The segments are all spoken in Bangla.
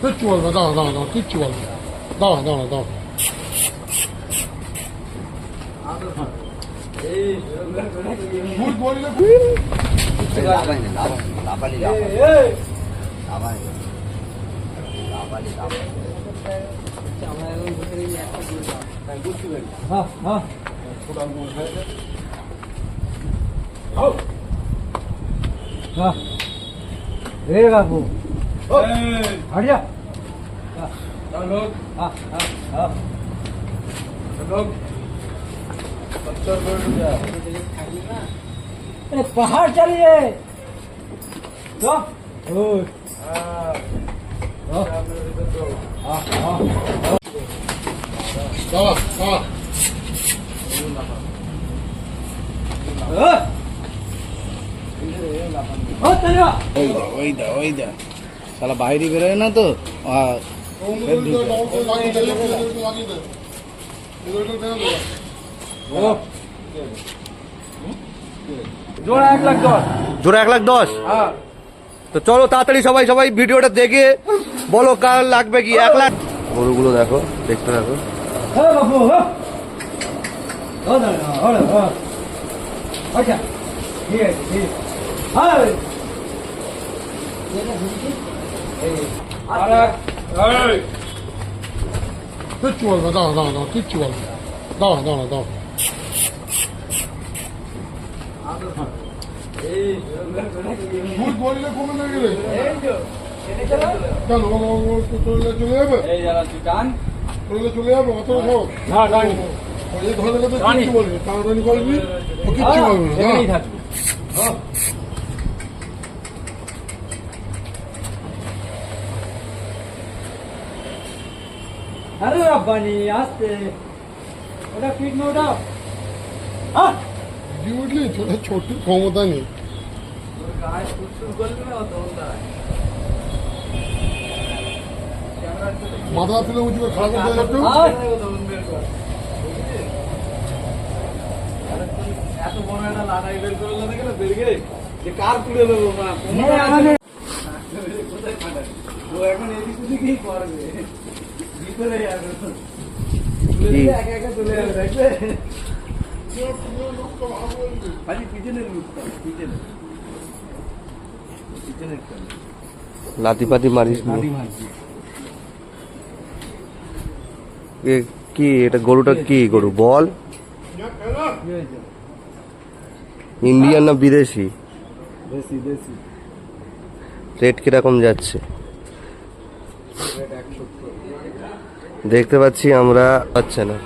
কিচ্ছু বলবে দাঁড়া দাঁড়া দাঁড়া কিচ্ছু বলবে না। দাঁড়া দাঁড়া দাঁড়া ভুল বললে লাভাই না লাভা লাভালি লাভা লাভাই লাভালি লাভা ए बाबू। हट जा हाँ, हाँ, हाँ। अरे पहाड़ चलिए। तो। हाँ, हाँ, हाँ। ওইটা ওইটা সালা বাইরে বেরোয় না তো? জোড়া এক লাখ দশ। জোড়া এক লাখ দশ? হ্যাঁ। তো চলো তাড়াতাড়ি সবাই সবাই ভিডিওটা দেখে বলো কার লাগবে কি। এক লাখ গরুগুলো দেখো দেখতে থাকো। আচ্ছা ঠিক আছে ঠিক আছে। কিচ্ছু বলবে দাঁড়া দাঁড়া দাঁড়া কিচ্ছু বলবে। দাঁড়া দাঁড়া দাঁড়া ভুল বললে কমে না গেলে কেন তো চলে চলে যাবে চলে চলে অত সব না জানি এই ধরে গেলে জানি। কিচ্ছু বলবে না আরে আব্বানি আসতে। ওটা পিট না ওটা। হ্যাঁ বুঝলি তোর ছোট ক্ষমতা নেই। মাথা তুলে উঁচু করে খারাপ করতে একটু আর এত বড় একটা লাটাই বের করে লাগে না বেরিয়ে যে কার তুলে দেবো না কোথায় ফাটাবে ও এখন এদিক ওদিকেই করবে। ভিতরে যাবে তুলে দিলে একা একা চলে যাবে দেখবে? খালি পিছনের লুকটা পিছনে পিছনের। লাতি পাতি মারিস নি। এ কি এটা গরুটা কি? গরু? বল? ইন্ডিয়ান না বিদেশি? দেশি দেশি। রেট কীরকম যাচ্ছে রেট একশো দেখতে পাচ্ছি আমরা পাচ্ছে না।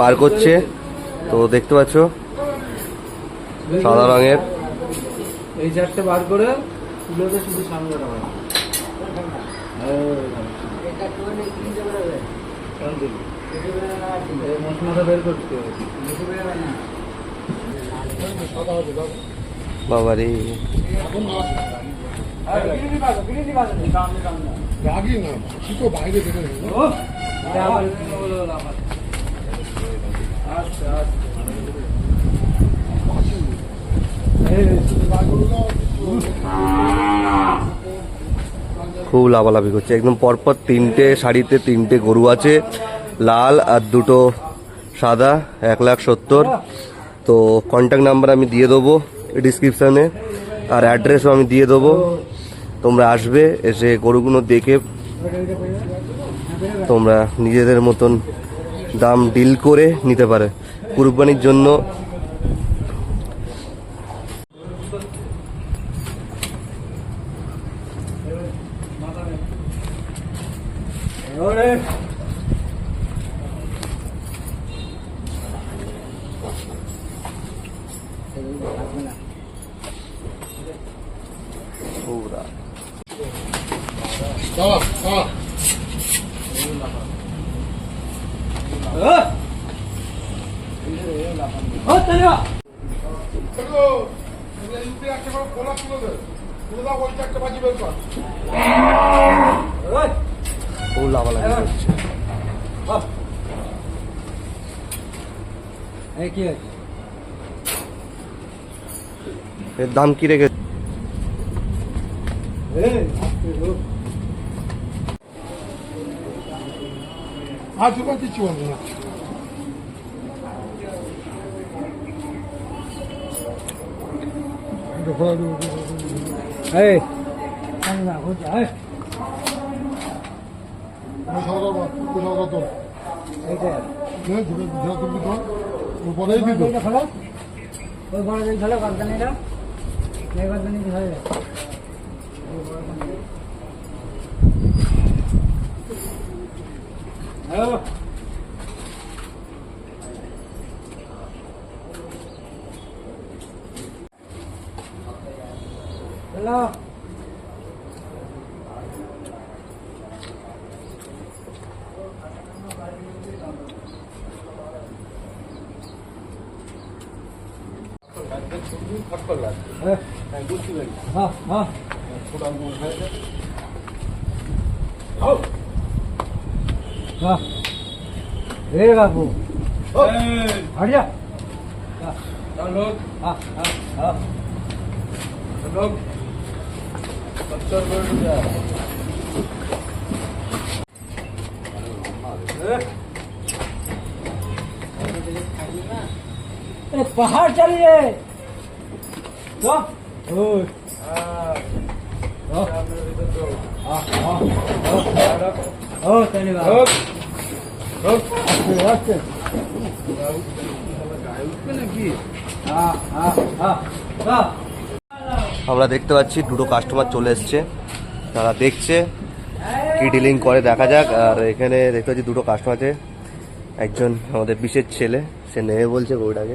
বার করছে, তো দেখতে পাচ্ছ? সাদা রঙের। এই চারটে বার করে শুধু সামনে রাখা মশলাটা বের করতে হবে সাদা আছে দাও বাবারে। রাগি না কি তো আস্তে আস্তে খুব লাভালাভি করছে। একদম পরপর তিনটে শাড়িতে তিনটে গরু আছে, লাল আর দুটো সাদা, এক লাখ সত্তর। তো কন্ট্যাক্ট নাম্বার আমি দিয়ে দেবো ডিসক্রিপশানে আর অ্যাড্রেসও আমি দিয়ে দেবো। তোমরা আসবে, এসে গরুগুলো দেখে তোমরা নিজেদের মতন দাম ডিল করে নিতে পারে। কুরবানির জন্য ওরে পুরা দাঁড়া দাঁড়া ও ও চলিয়ে দেখো একটা করে খোলা তুলে দে তুলে দাও ওই চারটে বাজি বের কর ওই ও লাভালাভি করছে হপ এই কি হয়েছে এর দাম কি রেখে এই আস্তে হোক। আর দোকান কিচ্ছু বলব না এই আমি না হচ্ছে ừ. hello Ha ha. Buradan bu böyle. Al. 자, 내가고. 어, 아니야. 자, 달론. 아, 아, 아. 달론. 박자를 보자. पहाड़ चल रहे আমরা দেখতে পাচ্ছি দুটো কাস্টমার চলে এসছে তারা দেখছে কি ডিলিং করে দেখা যাক আর এখানে দেখতে পাচ্ছি দুটো কাস্টমার আছে একজন আমাদের বিশেষ ছেলে সে নেবে বলছে গরুটাকে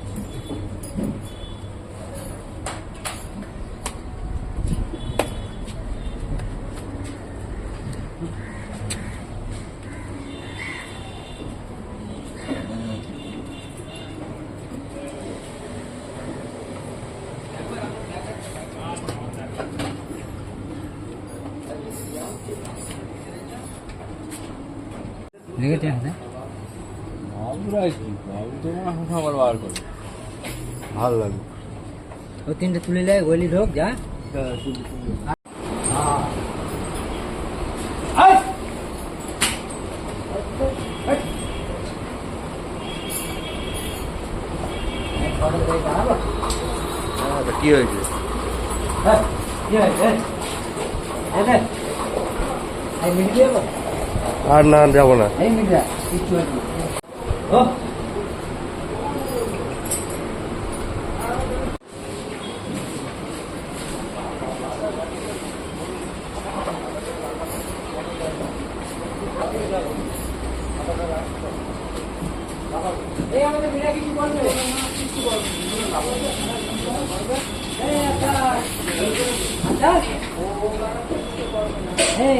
লেগেছে হ্যাঁ কি বাবু তোমার খাবার বার করে ভালো লাগবে ও তিনটে তুলে লে গলি ঢোক যা। হ্যাঁ, কি হয়েছে? এই মিনিট দেবো আর না যাব না। এই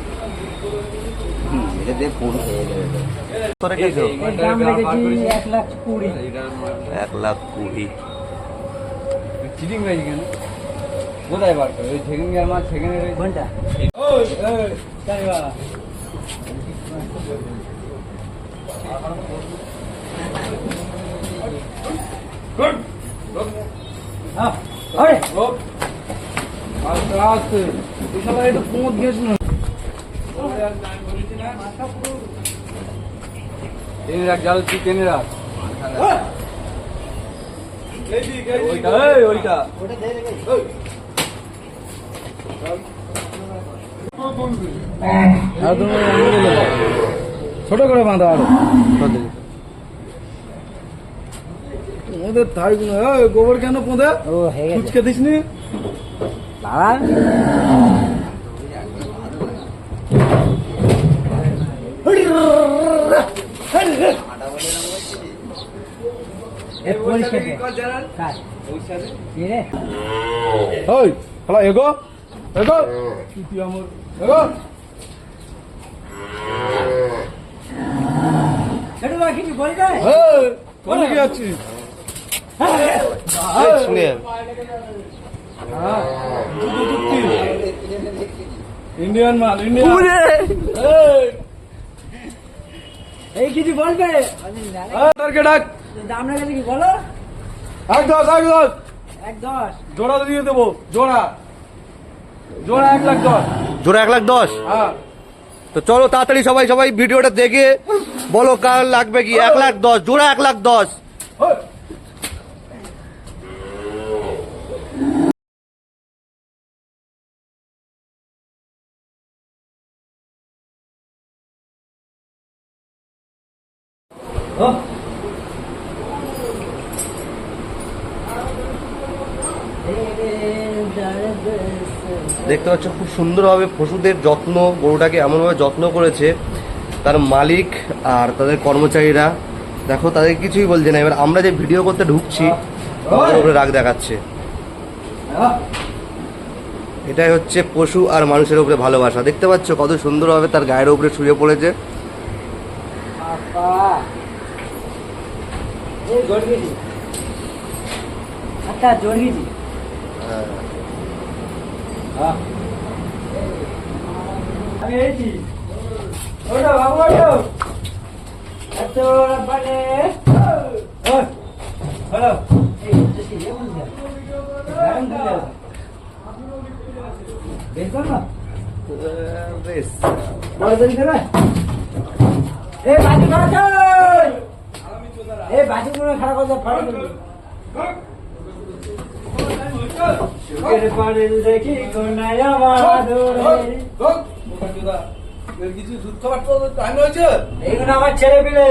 এক লাখ কুড়ি। চিটিং গাইছি কেন কোথায় বার করে? ওই সেকেন্ড সেকেন্ড হ্যাঁ টেনে রাখ জাল তুই টেনে রাখ ওইটা ওইটা। ছোট করে বাঁধা আরও। ওদের থাই গোবর কেন পোঁদে? ফুচকে দিস নি বাবা এ পরিষ্কার কর। কার? কে রে? ওই হ্যালো এগো এগো তুই আমার এগো ছোট বাবা কিছু বল দে। এই কোনে কি আছিস শুনে ইন্ডিয়ান মাল ইন্ডিয়ান এই কিছু বলবে ডাক দাম না গেলে কি বলো? এক দশ এক দশ। এক দশ। জোড়া দিয়ে দেবো জোড়া। জোড়া এক লাখ দশ। জোড়া এক লাখ দশ? হ্যাঁ। তো চলো তাড়াতাড়ি সবাই সবাই ভিডিওটা দেখে বলো কার লাগবে কি? এক লাখ দশ জোড়া এক লাখ দশ। ওই। দেখতে পাচ্ছ, খুব সুন্দরভাবে পশুদের যত্ন, গরুটাকে এমনভাবে যত্ন করেছে। তার মালিক আর তাদের কর্মচারীরা। দেখো, তাদের কিছুই বলছে না। এবার আমরা যে ভিডিও করতে ঢুকছি রাগ দেখাচ্ছে। এটাই হচ্ছে পশু আর মানুষের উপরে ভালোবাসা। দেখতে পাচ্ছ কত সুন্দরভাবে তার গায়ের উপরে শুয়ে পড়েছে। বাবা এই জোর গেছি আচ্ছা জোর গেছি আমি এসেছি ওটা বাবু ওটো এত মানে হ্যালো এই তো সে এমন যা গান দিলে বেশ না বেশ বড় দেরি করে এ বাজি খাওয়া এ বাজি করে খারাপ কথা ফাড়ে দিবি সুখের পাড়েল দেখি কোনায় আমার কিছু দুধ খাবার তো টাইম হয়েছে আমার ছেলে পিলে